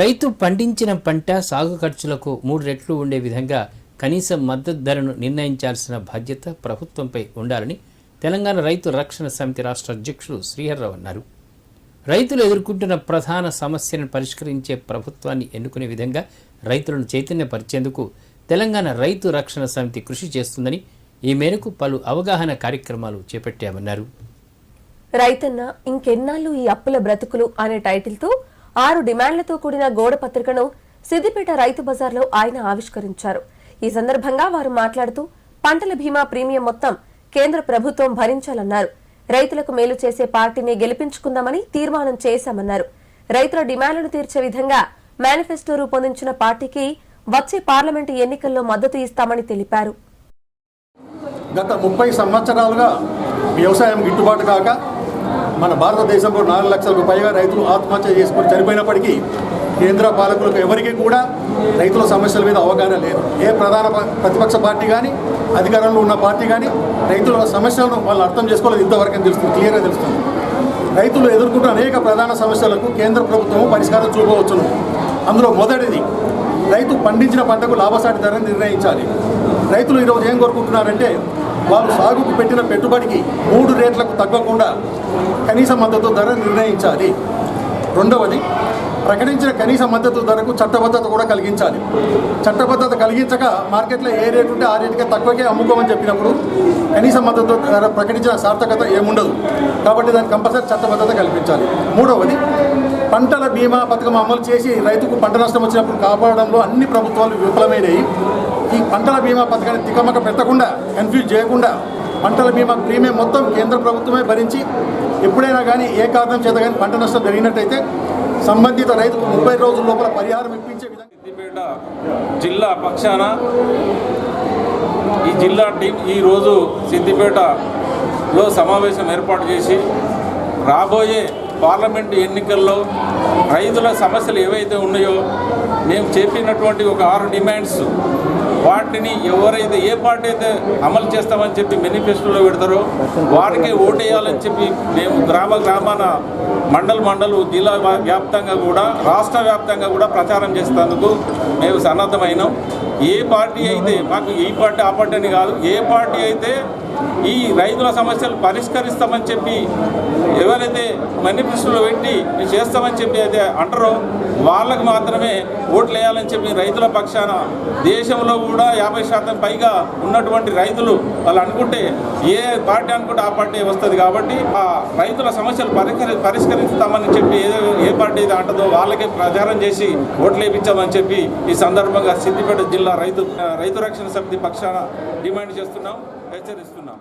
రైతు పండించిన పంట సాగు ఖర్చులకు మూడు రెట్లు ఉండే విధంగా కనీస మద్దతు ధరను నిర్ణయించాల్సిన బాధ్యత ప్రభుత్వంపై ఉండాలని తెలంగాణ రైతు రక్షణ సమితి రాష్ట్ర అధ్యక్షుడు శ్రీహర్రావు అన్నారు. రైతులు ఎదుర్కొంటున్న ప్రధాన సమస్యలను పరిష్కరించే ప్రభుత్వాన్ని ఎన్నుకునే విధంగా రైతులను చైతన్యపరిచేందుకు తెలంగాణ రైతు రక్షణ సమితి కృషి చేస్తుందని ఈ మేరకు పలు అవగాహన కార్యక్రమాలు చేపట్టామన్నారు. రైతన్న ఇంకెన్నాళ్ళు ఈ అప్పుల బ్రతుకులు అనే టైటిల్తో ఆరు డిమాండ్లతో కూడిన గోడ పత్రికను సిద్దిపేట రైతు బజార్లో ఆయన ఆవిష్కరించారు. ఈ సందర్భంగా వారు మాట్లాడుతూ పంటల బీమా ప్రీమియం మొత్తం కేంద్ర ప్రభుత్వం భరించాలన్నారు. రైతులకు మేలు చేసే పార్టీని గెలిపించుకుందామని తీర్మానం చేశామన్నారు. రైతుల డిమాండ్లను తీర్చే విధంగా మేనిఫెస్టో రూపొందించిన పార్టీకి వచ్చే పార్లమెంటు ఎన్నికల్లో మద్దతు ఇస్తామని తెలిపారు. గత ముప్పై సంవత్సరాలుగా వ్యవసాయం గిట్టుబాటు కాక మన భారతదేశంలో నాలుగు లక్షలకు పైగా రైతులు ఆత్మహత్య చేసుకుని చనిపోయినప్పటికీ కేంద్ర పాలకులకు ఎవరికీ కూడా రైతుల సమస్యల మీద అవగాహన లేదు. ఏ ప్రధాన ప- ప్రతిపక్ష పార్టీ కానీ అధికారంలో ఉన్న పార్టీ కానీ రైతుల సమస్యలను వాళ్ళు అర్థం చేసుకోలేదు ఇంతవరకు తెలుస్తుంది క్లియర్గా తెలుస్తుంది. రైతులు ఎదుర్కొంటున్న అనేక ప్రధాన సమస్యలకు కేంద్ర ప్రభుత్వం పరిష్కారం చూపవచ్చును. అందులో మొదటిది రైతు పండించిన పంటకు లాభసాటి ధర నిర్ణయించాలి. రైతులు ఈరోజు ఏం కోరుకుంటున్నారంటే వాళ్ళు సాగుకు పెట్టిన పెట్టుబడికి మూడు రేట్లకు తగ్గకుండా కనీస మద్దతు ధర నిర్ణయించాలి. రెండవది ప్రకటించిన కనీస మద్దతు ధరకు చట్టబద్ధత కూడా కలిగించాలి. చట్టబద్ధత కలిగించక మార్కెట్లో ఏ రేటు ఉంటే ఆ రేటుకే తక్కువకే అమ్ముకోమని చెప్పినప్పుడు కనీస మద్దతు ధర ప్రకటించిన సార్థకత ఏముండదు. కాబట్టి దానికి కంపల్సరీ చట్టబద్ధత కల్పించాలి. మూడవది పంటల బీమా పథకం అమలు చేసి రైతుకు పంట నష్టం వచ్చినప్పుడు కాపాడడంలో అన్ని ప్రభుత్వాలు విఫలమైనవి ఈ పంటల బీమా పథకాన్ని తికమక పెట్టకుండా కన్ఫ్యూజ్ చేయకుండా పంటల బీమా ప్రీమియం మొత్తం కేంద్ర ప్రభుత్వమే భరించి ఎప్పుడైనా కానీ ఏ కారణం చేత కానీ పంట నష్టం జరిగినట్టయితే సంబంధిత రైతుకు ముప్పై రోజుల లోపల పరిహారం ఇప్పించే విధంగా సిద్దిపేట జిల్లా పక్షాన ఈ జిల్లా టీం ఈరోజు సిద్దిపేటలో సమావేశం ఏర్పాటు చేసి రాబోయే పార్లమెంటు ఎన్నికల్లో రైతుల సమస్యలు ఏవైతే ఉన్నాయో మేము చెప్పినటువంటి ఒక ఆరు డిమాండ్స్ వాటిని ఎవరైతే ఏ పార్టీ అయితే అమలు చేస్తామని చెప్పి మేనిఫెస్టోలో పెడతారో వారికే ఓటేయాలని చెప్పి మేము గ్రామ గ్రామాన మండల్ మండలు జిల్లా వ్యాప్తంగా కూడా రాష్ట్ర వ్యాప్తంగా కూడా ప్రచారం చేసేందుకు మేము సన్నద్ధమైనాం. ఏ పార్టీ అయితే మాకు ఈ పార్టీ ఆ పార్టీ అని కాదు ఏ పార్టీ అయితే ఈ రైతుల సమస్యలు పరిష్కరిస్తామని చెప్పి ఎవరైతే మేనిఫెస్టోలో పెట్టి మేము చేస్తామని చెప్పి అయితే అంటారో వాళ్ళకు మాత్రమే ఓట్లు వేయాలని చెప్పి రైతుల పక్షాన దేశంలో కూడా యాభై శాతం పైగా ఉన్నటువంటి రైతులు వాళ్ళు అనుకుంటే ఏ పార్టీ అనుకుంటే ఆ పార్టీ వస్తుంది కాబట్టి ఆ రైతుల సమస్యలు పరిష్కరి పరిష్కరిస్తామని చెప్పి ఏ ఏ పార్టీ అయితే అంటదో వాళ్ళకే ప్రచారం చేసి ఓట్లు వేయించామని చెప్పి ఈ సందర్భంగా సిద్దిపేట జిల్లా రైతు రైతు రక్షణ సమితి పక్షాన డిమాండ్ చేస్తున్నాం. హెచ్చరిస్తున్నాం.